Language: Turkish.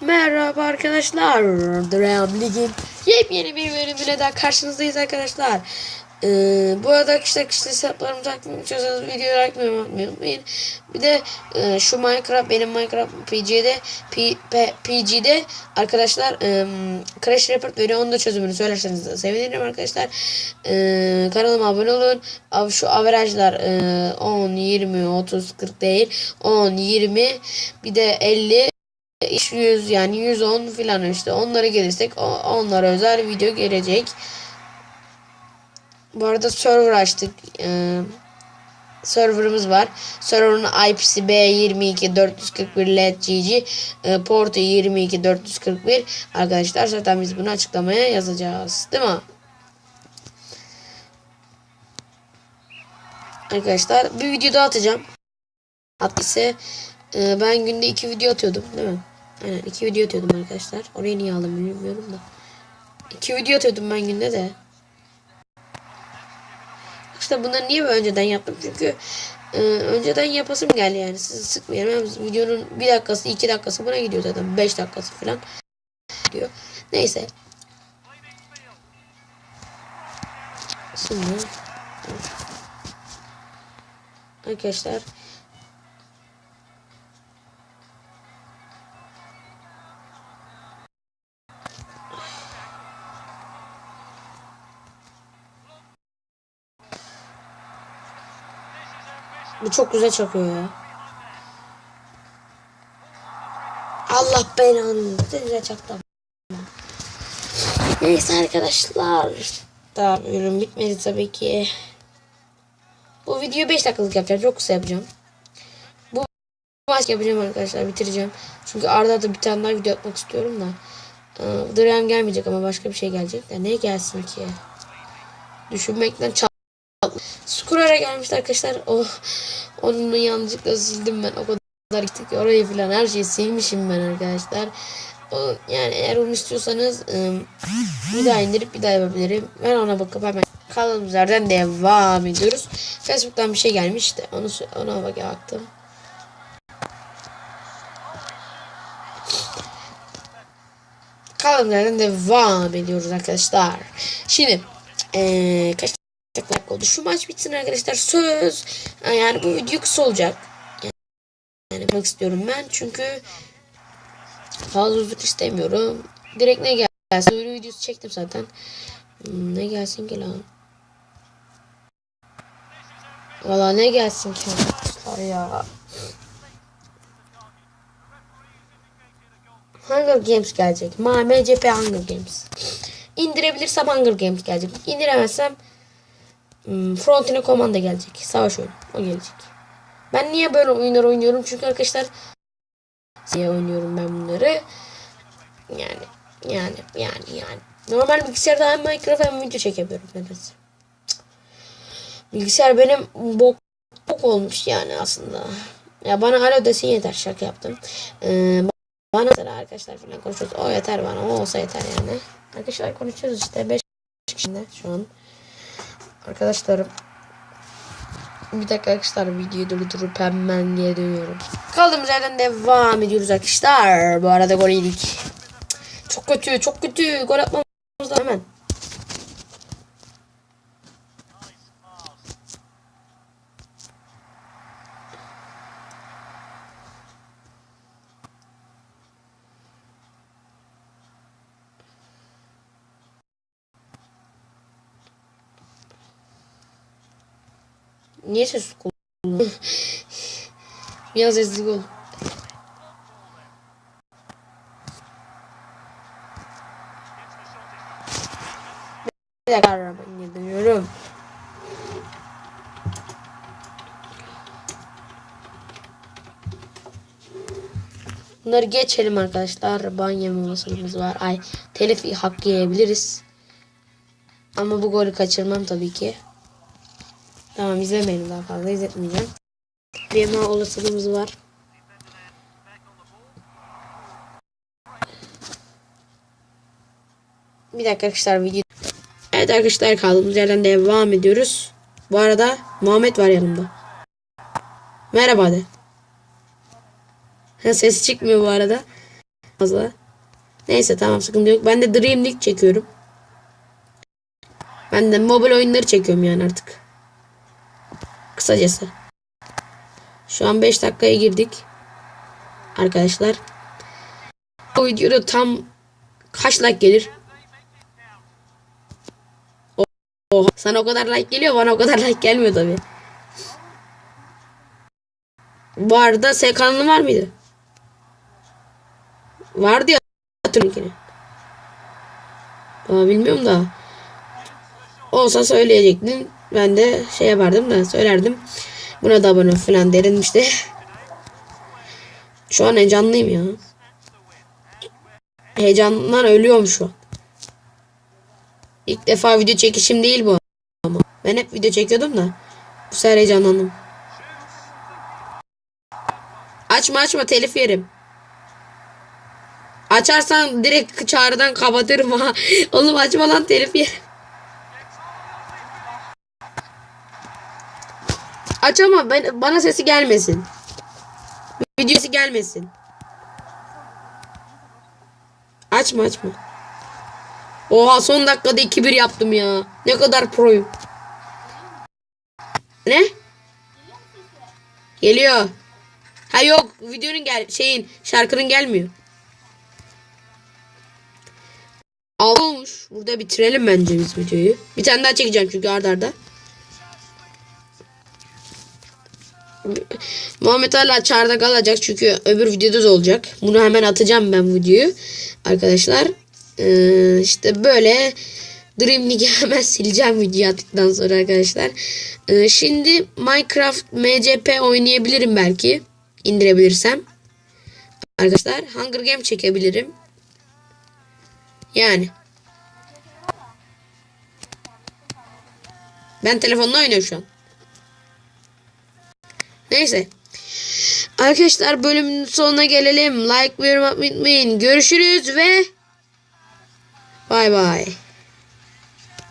Merhaba arkadaşlar. Dream Lig'in yepyeni bir bölümüne daha karşınızdayız arkadaşlar. Ee, bu arada arkadaşlar kişisel hesaplarımı takip ediyorsanız videoyu like unutmayın. unutmayın. Bir de e, şu Minecraft benim Minecraft PG'de P, P, PG'de arkadaşlar e, Crash Report veriyor. Onun da çözümünü söylerseniz de sevinirim arkadaşlar. E, kanalıma abone olun. Av, şu averajlar e, 10, 20, 30, 40 değil. 10, 20 bir de 50 iş 100 yani 110 filan işte onlara gelirsek onlara özel video gelecek. Bu arada server açtık. Ee, serverımız var. Server'ın IP'si B22 441 LED e, portu 22 441 arkadaşlar zaten biz bunu açıklamaya yazacağız. Değil mi? Arkadaşlar bir video daha atacağım. Hatta ise e, ben günde iki video atıyordum değil mi? Aynen iki video atıyordum arkadaşlar. Orayı niye aldım bilmiyorum da. İki video atıyordum ben günde de. İşte bunları niye önceden yaptım? Çünkü e, önceden yapasım geldi yani. Sizi sıkmayalım. Hem videonun bir dakikası iki dakikası buna gidiyor zaten. Beş dakikası falan diyor. Neyse. Şimdi arkadaşlar Bu çok güzel çakıyor ya. Allah belanı. Güzel çaktı. Neyse arkadaşlar. Daha ürün bitmedi tabii ki. Bu videoyu 5 dakikalık yapacağım. Çok kısa yapacağım. Bu maç yapacağım arkadaşlar. Bitireceğim. Çünkü arda arda bir tane daha video atmak istiyorum da. Ee, gelmeyecek ama başka bir şey gelecek. Ya ne gelsin ki? Düşünmekten çal Skurara gelmişti arkadaşlar. Oh, onu yanlışlıkla sildim ben. O kadar gittik orayı falan her şeyi silmişim ben arkadaşlar. O, yani eğer onu istiyorsanız ım, bir daha indirip bir daha yapabilirim. Ben ona bakıp hemen kaldığımız yerden devam ediyoruz. Facebook'tan bir şey gelmişti. Onu ona bak baktım. Kaldığımız yerden devam ediyoruz arkadaşlar. Şimdi eee kaç oldu. Şu maç bitsin arkadaşlar. Söz. Yani bu video kısa olacak. Yani, yapmak istiyorum ben. Çünkü fazla uzun istemiyorum. Direkt ne gelsin. Duyuru videosu çektim zaten. Hmm, ne gelsin ki lan? Valla ne gelsin ki arkadaşlar ya. Hunger Games gelecek. Ma MCP Hunger Games. İndirebilirsem Hunger Games gelecek. İndiremezsem Frontine Commando gelecek. Savaş oyunu. O gelecek. Ben niye böyle oyunlar oynuyorum? Çünkü arkadaşlar diye oynuyorum ben bunları. Yani yani yani yani. Normal bilgisayarda hem Minecraft hem video çekebiliyorum nedense. Bilgisayar benim bok, bok olmuş yani aslında. Ya bana alo desin yeter şaka yaptım. Ee, bana mesela arkadaşlar falan konuşuyoruz. O yeter bana. O olsa yeter yani. Arkadaşlar konuşuyoruz işte 5 kişinde şu an. Arkadaşlarım bir dakika arkadaşlar videoyu durdurup hemen geri dönüyorum. Kaldığımız yerden devam ediyoruz arkadaşlar. Bu arada gol yedik. Çok kötü çok kötü. Gol atmamız lazım hemen. Niye ses kullanıyor? Biraz ezdik ol. Bir dakika araba dönüyorum. Bunları geçelim. Ban yeme olasılığımız var. Ay telif hakkı yiyebiliriz. Ama bu golü kaçırmam tabii ki. Tamam izlemeyelim daha fazla izletmeyeceğim. Yeme olasılığımız var. Bir dakika arkadaşlar video. Evet arkadaşlar kaldığımız yerden devam ediyoruz. Bu arada Muhammed var yanımda. Merhaba de. Ses çıkmıyor bu arada. fazla. Neyse tamam sıkıntı yok. Ben de Dream League çekiyorum. Ben de mobil oyunları çekiyorum yani artık. Kısacası. Şu an 5 dakikaya girdik. Arkadaşlar. Bu videoda tam kaç like gelir? Oha. Sana o kadar like geliyor bana o kadar like gelmiyor tabi. Bu arada S kanalı var mıydı? Vardı ya hatırlıyorum. Bilmiyorum da. Olsa söyleyecektim. Ben de şey yapardım da söylerdim. Buna da abone falan derim işte. Şu an heyecanlıyım ya. Heyecandan ölüyorum şu an. İlk defa video çekişim değil bu ama. Ben hep video çekiyordum da. Bu sefer heyecanlandım. Açma açma telif yerim. Açarsan direkt çağrıdan kapatırım ha. Oğlum açma lan telif yerim. Aç ama ben, bana sesi gelmesin. Videosu gelmesin. Açma açma. Oha son dakikada 2-1 yaptım ya. Ne kadar proyum. Ne? Geliyor. Ha yok videonun gel şeyin şarkının gelmiyor. Altı olmuş. Burada bitirelim bence biz videoyu. Bir tane daha çekeceğim çünkü arda arda. Muhammed hala çarda kalacak çünkü öbür videoda da olacak. Bunu hemen atacağım ben videoyu. Arkadaşlar. Ee, işte böyle Dream League'i hemen sileceğim video attıktan sonra arkadaşlar. Ee, şimdi Minecraft MCP oynayabilirim belki. indirebilirsem. Arkadaşlar Hunger Game çekebilirim. Yani. Ben telefonla oynuyorum şu an. Neyse. Arkadaşlar bölümün sonuna gelelim. Like ve yorum atmayı unutmayın. Görüşürüz ve bay bay.